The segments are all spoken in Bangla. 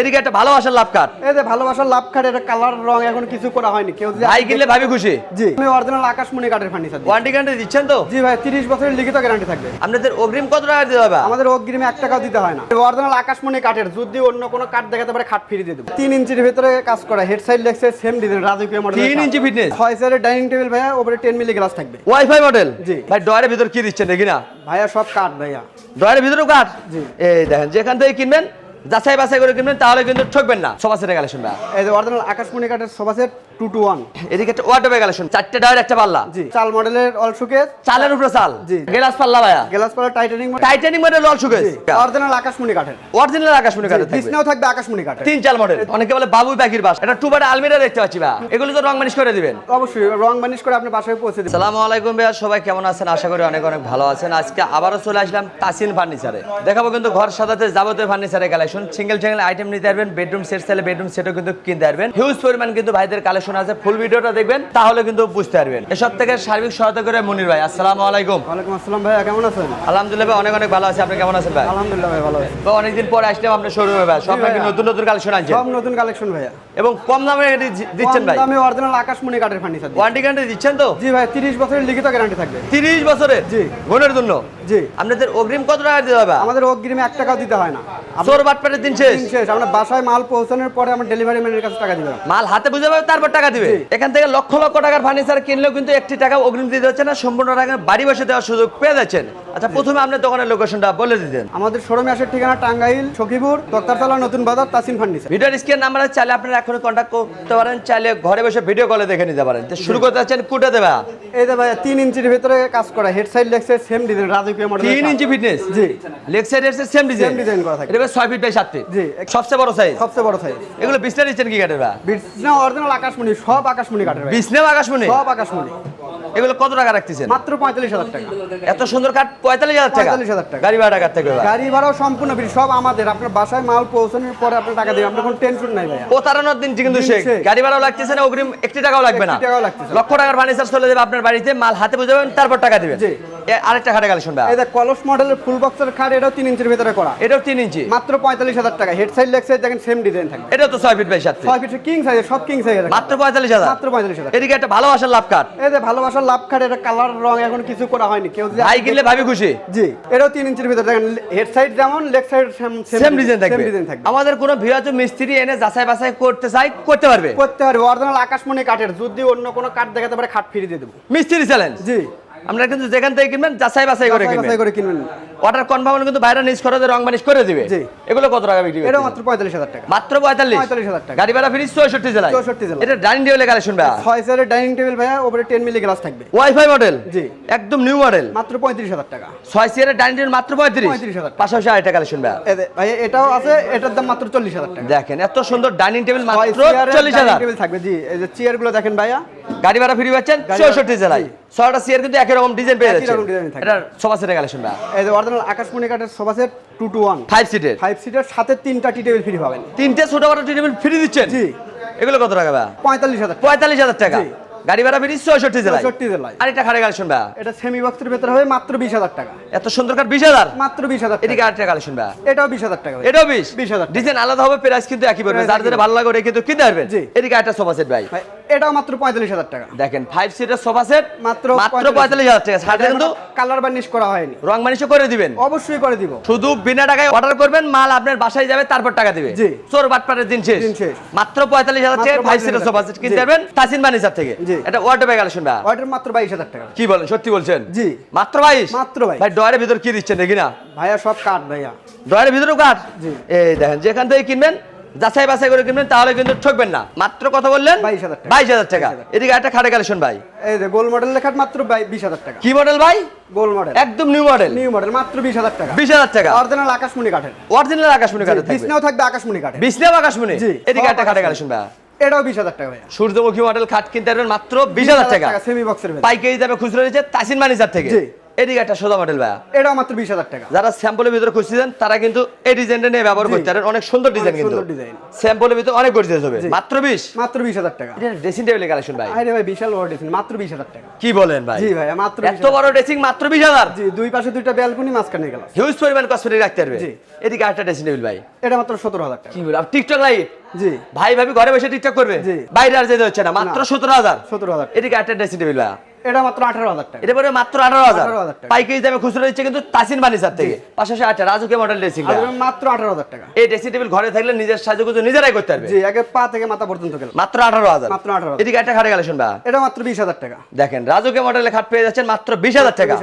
এদিকে একটা ভালোবাসার লাভ কাট এই যে ভালোবাসার লাভ কার্ড এটা কালার রং এখন কিছু করা হয়নি। কেউ যদি ভাই কিনলে ভাবি খুশি। জি। আমি অরিজিনাল আকাশমণি কাঠের ফার্নিচার দিই। ওয়ারেন্টি গ্যারান্টি দিচ্ছেন তো? জি ভাই 30 বছরের লিখিত গ্যারান্টি থাকবে। আপনাদের অগ্রিম কত টাকা দিতে হবে? আমাদের অগ্রিমে এক টাকাও দিতে হয় না। অরিজিনাল আকাশমণি কাঠের যদি অন্য কোনো কাঠ দেখাতে পারে খাট ফিরিয়ে দিয়ে দেবো। তিন ইঞ্চির ভিতরে কাজ করা হেড সাইড সেম ডিজাইন রাজকীয় মডেল তিন ইঞ্চি ফিটনেস সাইডের ডাইনিং টেবিল ভাইয়া ওপরে টেন মিলি গ্লাস থাকবে। ওয়াইফাই মডেল জি। ভাই ডয়ারের ভিতর কি দিচ্ছেন? দেখি না। ভাইয়া সব কাঠ ভাইয়া। ডয়ারের ভিতরেও কাঠ জি। এই দেখেন যেখান থেকে কিনবেন যাচাই বাছাই করে কিনবেন, তাহলে কিন্তু ঠকবেন না। সবার গেলে ভাই এই যে অরিজিনাল আকাশমণি কাঠের sofa set two two one এদিকে একটা ওয়ার্ডবে কালেকশন চারটে ডয়ার একটা পাল্লা। জি। চাল মডেলের অল সুকেস চালের উপরে চাল। জি। গেলাস পাল্লা ভাইয়া। গ্লাস পালা টাইটানিং Titanic model all showcase original আকাশমণি কাঠের। অরিজিনাল আকাশমণি কাঠের বিছনাও থাকবে আকাশমণি কাঠের। তিন চাল মডেল অনেকে বলে বাবু পাখির বাস। এটা টু বাটা আলমিরা দেখতে পাচ্ছি ভাই এগুলো তো রং মানিশ করে দিবেন। অবশ্যই রং বানিশ করে আপনার বাসায় পৌঁছে দেবেন। সালামু আলাইকুম ভাইয়া সবাই কেমন আছেন? আশা করি অনেক অনেক ভালো আছেন। আজকে আবারও চলে আসলাম তাসিন ফার্নিচারে। দেখাবো কিন্তু ঘর সাজাতে যাবতীয় ফার্নিচারের কালেকশন সিঙ্গেল সিঙ্গেল আইটেম নিতে পারবেন বেডরুম সেট চাইলে বেডরুম সেটও কিন্তু কিনতে পারবেন হিউজ পরিমাণ কিন্তু ভাইদের কালেকশন আছে ফুল ভিডিওটা দেখবেন তাহলে কিন্তু বুঝতে পারবেন। এসব থেকে সার্বিক সহায়তা করে মনির ভাই আসসালামু আলাইকুম। ওয়ালাইকুম আসসালাম ভাইয়া কেমন আছেন? আলহামদুলিল্লাহ ভাই অনেক অনেক ভালো আছে আপনি কেমন আছেন ভাই? আলহামদুলিল্লাহ ভাই ভালো আছি। তো অনেকদিন পর আসলাম আপনার শোরুমে ভাই সব নাকি নতুন নতুন কালেকশন আনছেন? সব নতুন কালেকশন ভাইয়া। এবং কম দামে এটি দিচ্ছেন ভাই? আমি অরিজিনাল আকাশমণি কাঠের ফার্নিচার। ওয়ারেন্টি গ্যারান্টি দিচ্ছেন তো? জি ভাই 30 বছরের লিখিত গ্যারান্টি থাকবে। তিরিশ বছরে জি। গুণের জন্য? জি। আপনাদের অগ্রিম কত টাকা দিতে হবে? আমাদের অগ্রিমে এক টাকাও দিতে হয় না। চোর বাটপাটের দিন শেষ। দিন শেষ। আমরা বাসায় মাল পৌঁছানোর পরে আমরা ডেলিভারি ম্যানের কাছে টাকা দিবেন মাল হাতে বুঝে পাবে তারপর টাকা দিবে। এখান থেকে লক্ষ লক্ষ টাকার ফার্নিচার কিনলেও কিন্তু একটি টাকা অগ্রিম দিতে হচ্ছে না সম্পূর্ণ টাকা বাড়ি বসে দেওয়ার সুযোগ পেয়ে যাচ্ছেন। আচ্ছা প্রথমে আপনার দোকানের লোকেশনটা বলে দিতেন। আমাদের শোরুমে আসার ঠিকানা টাঙ্গাইল সখীপুর দত্তারতলা নতুন বাজার তাসিন ফার্নিচার ভিডিওর স্ক্রিন নাম্বারে চাইলে আপনারা এখনই কন্ট্যাক্ট করতে পারেন চাইলে ঘরে বসে ভিডিও কলে দেখে নিতে পারেন। তো শুরু করতে যাচ্ছেন কুটে দেবা? এই ভাইয়া তিন ইঞ্চির ভিতরে কাজ করা হেড সাইড লেগছে সেম ডিজাইন রাজকীয় মডেল তিন ইঞ্চি ফিটনেস জি। লেগ সাইড এর সেম ডিজাইন Same design করা থাকে। এটা ছয় ফিট বাই সাত ফিট জি। সবচেয়ে বড় সাইজ সবচেয়ে বড় সাইজ এগুলো বিছনা দিচ্ছেন কি কাঠের ভাই বিছনা অরিজিনাল আকাশমণি সব আকাশমণি কাঠের ভাই। বিছনাও আকাশমণি? সব আকাশমণি। এগুলো কত টাকা রাখতেছেন? মাত্র পঁয়তাল্লিশ হাজার টাকা। এত সুন্দর কাঠ পঁয়তাল্লিশ টাকা। 45,000 টাকা। গাড়ি ভাড়া কাঠ থেকে গাড়ি ভাড়াও সম্পূর্ণ ফ্রি সব আমাদের। আপনার বাসায় মাল পৌঁছানোর পরে টাকা দিবেন। আপনার কোনো টেনশন নাই প্রতারণার দিন কিন্তু শেখ গাড়ি ভাড়াও লাগতেছে না অগ্রিম টাকাও লাগবে না। টাকাও লাগতেছে। লক্ষ টাকার ফার্নিচার চলে যাবে আপনার বাড়িতে মাল হাতে বুঝাবেন তারপর টাকা দিবেন। জি। আরেকটা খাটে কালেকশন ভাই এই যে কলস মডেলের ফুল বক্সের খাট এটাও তিন ইঞ্চির ভিতরে করা। এটাও ইঞ্চি। মাত্র পঁয়তাল্লিশ হাজার টাকা। হেড সাইড লেগ সাইড দেখেন সেম ডিজাইন থাকবে। এটাও তো feet by feet king size সব কিং সাইজ মাত্র পঁয়তাল্লিশ হাজার। মাত্র পঁয়তাল্লিশ হাজার। এদিকে একটা ভালোবাসার লাভ এই যে ভালোবাসার লাভ এটা কালার রং এখন কিছু করা হয়নি। কেউ যদি ভাই কিনলে ভাবি খুশি। জি এটাও তিন ইঞ্চির ভিতরে। দেখেন হেড সাইড যেমন লেগ সাইড সেম ডিজাইন থাকবে। ডিজাইন থাকবে। আমাদের কোনো ভিড়াচ মিস্ত্রি এনে যাচাই বাছাই করতে চাই করতে পারবে। করতে পারবে। অরিজিনাল আকাশমণি কাঠের যদি অন্য কোনো কাঠ দেখাতে পারে খাট ফিরিয়ে দিয়ে দেবো। মিস্ত্রি চ্যালেঞ্জ জি। আমরা কিন্তু যেখান থেকে কিনবেন যাচাই বাছাই করে কিনবেন। করে কিনবেন। অর্ডার কনফার্ম কিন্তু বাইরে নিজ খরচে রং মানিশ করে দিবে। জি। এগুলো কত টাকা বিক্রি করতেছেন? মাত্র পঁয়তাল্লিশ হাজার টাকা। মাত্র পঁয়তাল্লিশ? 45,000 টাকা। গাড়ি ভাড়া ফ্রি চৌষট্টি জেলায়। 64 জেলায়। এটা ডাইনিং টেবিলের কালেকশন ভাই ছয় সাইডের ডাইনিং টেবিল ভাইয়া ওপরে টেন মিলি গ্লাস থাকবে। ওয়াইফাই মডেল জি। একদম নিউ মডেল মাত্র পঁয়ত্রিশ হাজার টাকা। ছয় সিয়ারের ডাইনিং টেবিল মাত্র পঁয়ত্রিশ? 35,000 পাশাপাশি আরেকটা কালেকশন ভাই যে এটাও আছে এটার দাম মাত্র চল্লিশ হাজার টাকা। দেখেন এত সুন্দর ডাইনিং টেবিল মাত্র চল্লিশ হাজার। table থাকবে জি। এই যে চেয়ারগুলো দেখেন ভাইয়া। গাড়ি ভাড়া ফ্রি পাচ্ছেন চৌষট্টি জেলায়। ছয়টা চেয়ার কিন্তু একই রকম ডিজাইন পেয়ে যাচ্ছে। এটা সবার সেটা কালেকশন ভাই এই যে অরিজিনাল আকাশমণি কাঠের sofa set two two one five সিটের ফাইভ সিটের সাথে তিনটা টি টেবিল ফ্রি পাবেন। তিনটে ছোট বড় টেবিল ফ্রি দিচ্ছেন? জি। এগুলো কত টাকা ভাই? পঁয়তাল্লিশ হাজার টাকা। পঁয়তাল্লিশ হাজার টাকা। গাড়ি ভাড়া ফ্রি চৌষট্টি জেলায়। 64 জেলায়। আরেকটা খাড়ে কালেকশন ভাই? এটা সেমি বক্সের ভেতরে হবে মাত্র বিশ হাজার টাকা। এত সুন্দর কাঠ বিশ হাজার? মাত্র বিশ হাজার এদিকে আরেকটা কালেকশন ভাই। এটাও বিশ হাজার টাকা। এটাও বিশ? 20,000 টাকা। ডিজাইন আলাদা হবে প্রাইস কিন্তু একই পড়বে। যার যেটা ভালো লাগে ওটা কিন্তু কিনতে পারবেন। এদিকে একটা সোফা সেট ভাই এটাও মাত্র পঁয়তাল্লিশ হাজার টাকা। দেখেন ফাইভ সিটের সোফা সেট মাত্র মাত্র পঁয়তাল্লিশ হাজার টাকা। সাথে কিন্তু কালার বার্নিশ করা হয়নি। রং করে দিবেন। অবশ্যই করে দিব। শুধু বিনা টাকায় অর্ডার করবেন মাল আপনার বাসায় যাবে তারপর টাকা দিবে। জি। চোর বাটপাটের দিন শেষ। দিন শেষ। মাত্র পঁয়তাল্লিশ হাজার টাকা ফাইভ সিটের সোফা সেট কিনতে পারবেন তাসিন বানিসার থেকে। এটা কালেকশন ভাই অর্ডার মাত্র বাইশ হাজার টাকা। কি বলেন সত্যি বলছেন? জি। মাত্র বাইশ? মাত্র 22 ভাই ডয়ারের ভিতর কি দিচ্ছেন দেখি না। ভাইয়া সব কাঠ ভাইয়া। ডয়ারের ভিতরেও কাঠ? জি। এই দেখেন যেখান থেকে কিনবেন যাচাই বাছাই করে কিনবেন তাহলে কিন্তু ঠকবেন না। মাত্র কথা বললেন? 22,000 টাকা। বাইশ হাজার টাকা। এদিকে একটা খাটে কালেকশন ভাই। এই যে গোল মডেল লেখার মাত্র বিশ হাজার টাকা। কি মডেল ভাই? গোল মডেল। একদম নিউ মডেল নিউ মডেল মাত্র বিশ হাজার টাকা। বিশ হাজার টাকা। অরিজিনাল আকাশমণি কাঠের। অরিজিনাল আকাশমণি কাঠে থাকবে। বিছনাও থাকবে আকাশমণি কাঠের। বিষ্ণু আকাশমণি? এদিকে একটা খাটে। কালেকশন ভাই। এটাও বিশ হাজার টাকা ভাইয়া। সূর্যমুখী মডেল খাট কিনতে পারবেন মাত্র বিশ হাজার টাকা। সেমি বক্সের পাইকারি দামে খুচরো দিচ্ছে তাসিন মানিজার থেকে। এদিকে একটা সোজা মডেল ভাইয়া। এটাও মাত্র বিশ হাজার টাকা। যারা স্যাম্পলের ভিতরে খুঁজছিলেন তারা কিন্তু এই ডিজাইনটা নিয়ে ব্যবহার করতে পারেন। অনেক সুন্দর ডিজাইন কিন্তু। স্যাম্পলের ভিতরে অনেক গর্জিয়াস হবে। মাত্র বিশ? মাত্র বিশ হাজার টাকা। এটা ড্রেসিং টেবিলের কালেকশন ভাই। আরে ভাই বিশাল বড় ডিজাইন মাত্র বিশ হাজার টাকা। কি বলেন ভাই? জি ভাই মাত্র এত বড় ড্রেসিং মাত্র বিশ হাজার? জি দুই পাশে দুইটা ব্যালকনি মাঝখানে গেল হিউজ পরিমাণ কসমেটিক রাখতে পারবে। জি। এদিকে একটা ড্রেসিং টেবিল ভাই। এটা মাত্র সতেরো হাজার টাকা। কি বলে? টিকটক লাইট জি। ভাই ভাবি ঘরে বসে টিকটক করবে? জি। বাইরে আর যেতে হচ্ছে না মাত্র সতেরো হাজার। সতেরো হাজার এদিকে একটা ড্রেসিং টেবিল ভাই এটা মাত্র আঠারো হাজার টাকা। এটা পরে মাত্র আঠারো হাজার। পাইকারি দামে খুচরো দিচ্ছে কিন্তু তাসিন বানিসার থেকে। পাশাপাশি আচ্ছা রাজুকে মডেল ড্রেসিং মাত্র আঠারো হাজার টাকা। এই ড্রেসিং টেবিল ঘরে থাকলে নিজের সাজুগুজু নিজেরাই করতে পারবে। জি আগে পা থেকে মাথা পর্যন্ত গেল। মাত্র আঠারো হাজার। মাত্র 18,000 এদিকে একটা খাটে কালেকশন ভাই এটা মাত্র বিশ হাজার টাকা। দেখেন রাজুকে মডেলের খাট পেয়ে যাচ্ছেন মাত্র বিশ হাজার টাকা।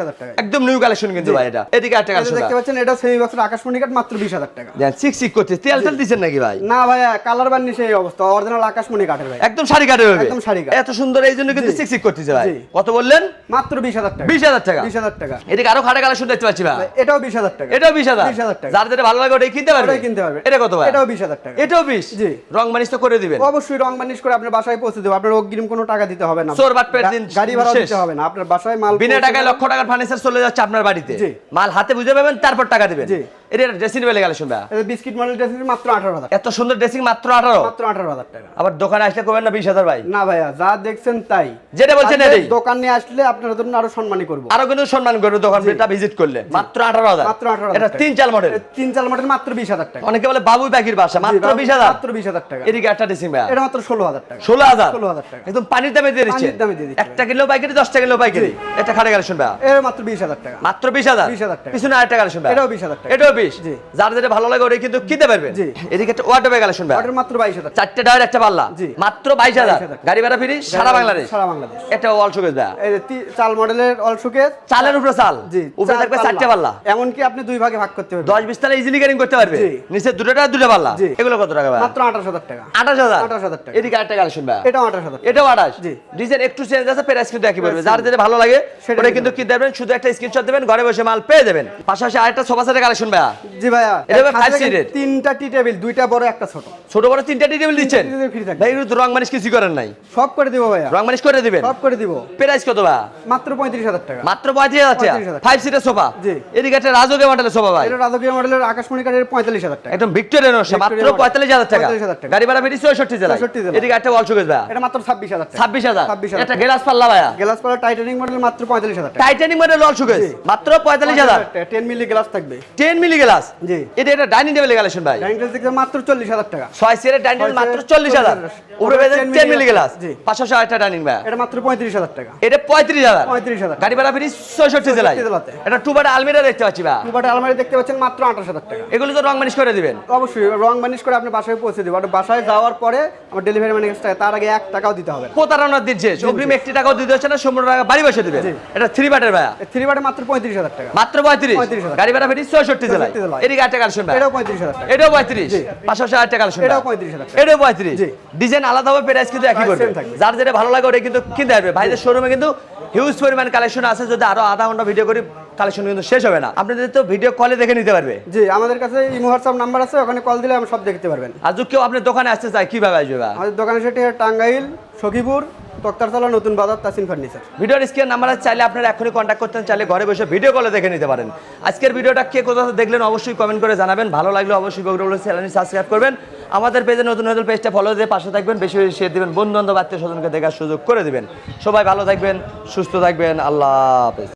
একদম নিউ কালেকশন কিন্তু ভাই এটা। এদিকে একটা কালেকশন দেখতে পাচ্ছেন এটা সেমি বক্সের আকাশমণি কাঠ মাত্র বিশ হাজার টাকা। দেন সিক সিক করছে। তেল তেল দিচ্ছেন নাকি ভাই? না ভাই কালার বান্নি সেই অবস্থা। অরিজিনাল আকাশমণি কাঠের ভাই। একদম শাড়ি হবে। একদম শাড়ি। এত সুন্দর এই জন্য কিন্তু জি। সিক সিক করতেছে ভাই। কত বললেন? মাত্র বিশ হাজার টাকা। বিশ হাজার টাকা। বিশ হাজার টাকা। এদিকে আরও খাটে কালেকশন দেখতে পাচ্ছি ভাই। এটাও বিশ হাজার টাকা। এটাও বিশ হাজার। বিশ হাজার টাকা। যার যেটা ভালো লাগে ওটাই কিনতে পারবে? কিনতে পারবে। এটা কত ভাই? এটাও বিশ হাজার টাকা। এটাও বিশ? জি। রং মানিস তো করে দিবেন। অবশ্যই রং বানিশ করে আপনার বাসায় পৌঁছে দেবো। আপনার অগ্রিম কোনো টাকা দিতে হবে না। বাটপের গা- দিন গাড়ি ভাড়া দিতে হবে না। আপনার বাসায় মাল বিনা টাকায় লক্ষ টাকার ফার্নিচার চলে যাচ্ছে আপনার বাড়িতে। মাল হাতে বুঝে পাবেন তারপর টাকা দিবেন। জি। এটা ড্রেসিং টেবিলে গেলে শুনবা এটা বিস্কিট মডেল ড্রেসিং মাত্র আঠারো হাজার এত সুন্দর ড্রেসিং মাত্র আঠারো? মাত্র আঠারো হাজার টাকা। আবার দোকানে আসলে করবেন না বিশ হাজার ভাই? না ভাইয়া যা দেখছেন তাই। যেটা বলছেন এটাই। দোকানে আসলে আপনার জন্য আরও সম্মানী করব। আরও কিন্তু সম্মান করবে দোকানটা ভিজিট করলে। মাত্র আঠারো হাজার। মাত্র 18,000 এটা তিন চাল মডেল তিন চাল মডেল মাত্র বিশ হাজার টাকা। অনেকে বলে বাবুই পাখির বাসা মাত্র জি, বিশ হাজার। মাত্র বিশ হাজার টাকা। এদিকে একটা ড্রেসিং ভাই এটা মাত্র ষোলো হাজার টাকা। ষোলো হাজার? 16,000 টাকা। একদম পানির দামে দিয়ে দিচ্ছেন। পানির দামে দিয়ে একটা কিলো পাইকারি দশটা কিলো পাইকারি। এটা খাটে গেলে শুনবা এটা মাত্র বিশ হাজার টাকা। মাত্র বিশ হাজার? 20,000 টাকা। পিছনে আরেকটা গেলে শুনবা এটাও 20,000 টাকা। এটাও জি। যার যেটা ভালো লাগে ওটাই কিন্তু কিনতে পারবেন। এদিকে একটা অর্ডার মাত্র বাইশ হাজার। চারটে ডায়ের একটা পাল্লা। মাত্র বাইশ হাজার। গাড়ি ভাড়া ফিরি সারা বাংলাদেশ। সারা বাংলাদেশ। এটা শোকেস তি- চাল মডেলের অল শোকেস চালের উপরে চাল। উপরে থাকবে চারটে পাল্লা। এমনকি আপনি দুই ভাগে ভাগ করতে পারবেন। দশ বিশ তালা ইজিলি ক্যারিং করতে পারবে। নিচে দুটো টাকা দুটো পাল্লা। এগুলো কত টাকা ভাই? মাত্র আঠাশ হাজার টাকা। আঠাশ হাজার। 28,000 টাকা। এদিকে আরেকটা গাড়ি শুনবা এটাও আঠাশ হাজার এটাও আঠাশ। ডিজাইন একটু চেঞ্জ আছে প্রাইস কিন্তু একই পড়বে। যার যেটা ভালো লাগে সেটা ওটা কিন্তু কিনতে পারবেন। শুধু একটা স্ক্রিনশট দেবেন ঘরে বসে মাল পেয়ে যাবেন। পাশাপাশি আরেকটা সোফা সেটের কালেকশন ভাইয়া জি ভাইয়া এটা হবে এক হাতে তিনটা টি টেবিল দুইটা বড় একটা ছোট। ছোট বড় তিনটা টি টেবিল দিচ্ছেন? টি টেবিল free থাকবে। ভাই এগুলো রং মানিস কিছু করেন নাই। সব করে দিব ভাইয়া। রং মানিস করে দিবেন? সব করে দিব। প্রাইস কত ভাই মাত্র পঁয়ত্রিশ হাজার টাকা। মাত্র পঁয়ত্রিশ হাজার টাকা? ফাইভ সিটের সোফা জি। এদিকে একটা রাজকীয় মডেলের সোফা ভাই। এটা রাজকীয় মডেলের আকাশমণি কাঠের পঁয়তাল্লিশ হাজার টাকা। একদম নকশা মাত্র টাকা। 45,000 টাকা। গাড়ি ভাড়া বেরিয়ে 64 জেলা। এদিকে একটা ওয়াল শোকেস ভাই এটা মাত্র ছাব্বিশ হাজার টাকা। ছাব্বিশ হাজার। 26,000 একটা গ্লাস পাল্লা ভাইয়া। গ্লাস টাইটানিক মডেল মাত্র পঁয়তাল্লিশ হাজার টাকা। টাইটানিক মডেল ওয়াল শোকেস মাত্র পঁয়তাল্লিশ হাজার। টেন মিলি গ্লাস থাকবে। টেন মিলি গ্লাস জি। এটা এটা ডাইনিং টেবিলে ভাই। ডাইনিং টেবিল মাত্র চল্লিশ হাজার টাকা। সিটের ডাইনিং টেবিল মাত্র চল্লিশ হাজার। 40,000 উপরে ওটা 10 মিলি গ্লাস জি। পাঁচশো একটা ডাইনিং ভাই এটা মাত্র পঁয়ত্রিশ হাজার টাকা। এটা পঁয়ত্রিশ হাজার। 35,000 গাড়ি ভাড়া ফিরি জেলায়। এটা টু বাটা আলমিরা দেখতে পাচ্ছি ভাই। দুপাটে আলমারি দেখতে পাচ্ছেন মাত্র আঠাশ হাজার টাকা। এগুলো তো রং মানিশ করে দিবেন। অবশ্যই রং বানিশ করে আপনি বাসায় পৌঁছে দেবো আর বাসায় যাওয়ার পরে আমার ডেলিভারি ম্যানের কাছে তার আগে এক টাকাও দিতে হবে প্রতারণার দিন শেষ। অগ্রিম একটি টাকাও দিতে হচ্ছে না সম্পূর্ণ টাকা বাড়ি বসে দিবেন। এটা থ্রি বাটের ভাইয়া। থ্রি বাটে মাত্র পঁয়ত্রিশ হাজার টাকা। মাত্র পঁয়ত্রিশ। 35,000 গাড়ি ভাড়া ফিরি ছয়ষট্টি জেলায়। 64 এদিকে আট টাকা শুনবে। এটাও পঁয়ত্রিশ হাজার এটাও পঁয়ত্রিশ। পাশাপাশি আট টাকা এটাও 35,000 টাকা। এটাও পঁয়ত্রিশ। ডিজাইন আলাদা হবে প্রাইস কিন্তু একই করবে। যার যেটা ভালো লাগে ওটা কিন্তু কিনতে পারবে। ভাইদের শোরুমে কিন্তু হিউজ পরিমাণ কালেকশন আছে। যদি আরও আধা ঘণ্টা ভিডিও করি কালেকশন কিন্তু শেষ হবে না। আপনাদের তো ভিডিও কলে দেখে নিতে পারবে। জি আমাদের কাছে ইমো হোয়াটসঅ্যাপ নাম্বার আছে। ওখানে কল দিলে আমরা সব দেখতে পারবেন। কেউ আপনার দোকানে আসতে চায় কীভাবে আসবে? আমাদের দোকানের সেটি টাঙ্গাইল সখীপুর, তক্তারতলা, নতুন বাজার তাসিন ফার্নিচার। ভিডিওর স্ক্রিন নাম্বার চাইলে আপনারা এখনই কন্ট্যাক্ট করতেন চাইলে ঘরে বসে ভিডিও কলে দেখে নিতে পারেন। আজকের ভিডিওটা কে কোথাও দেখলেন অবশ্যই কমেন্ট করে জানাবেন। ভালো লাগলে অবশ্যই বগুড়া চ্যানেলটি সাবস্ক্রাইব করবেন। আমাদের পেজে নতুন নতুন পেজটা ফলো দিয়ে পাশে থাকবেন, বেশি বেশি শেয়ার দেবেন বন্ধু বান্ধব আত্মীয় স্বজনকে দেখার সুযোগ করে দেবেন। সবাই ভালো থাকবেন, সুস্থ থাকবেন, আল্লাহ হাফেজ।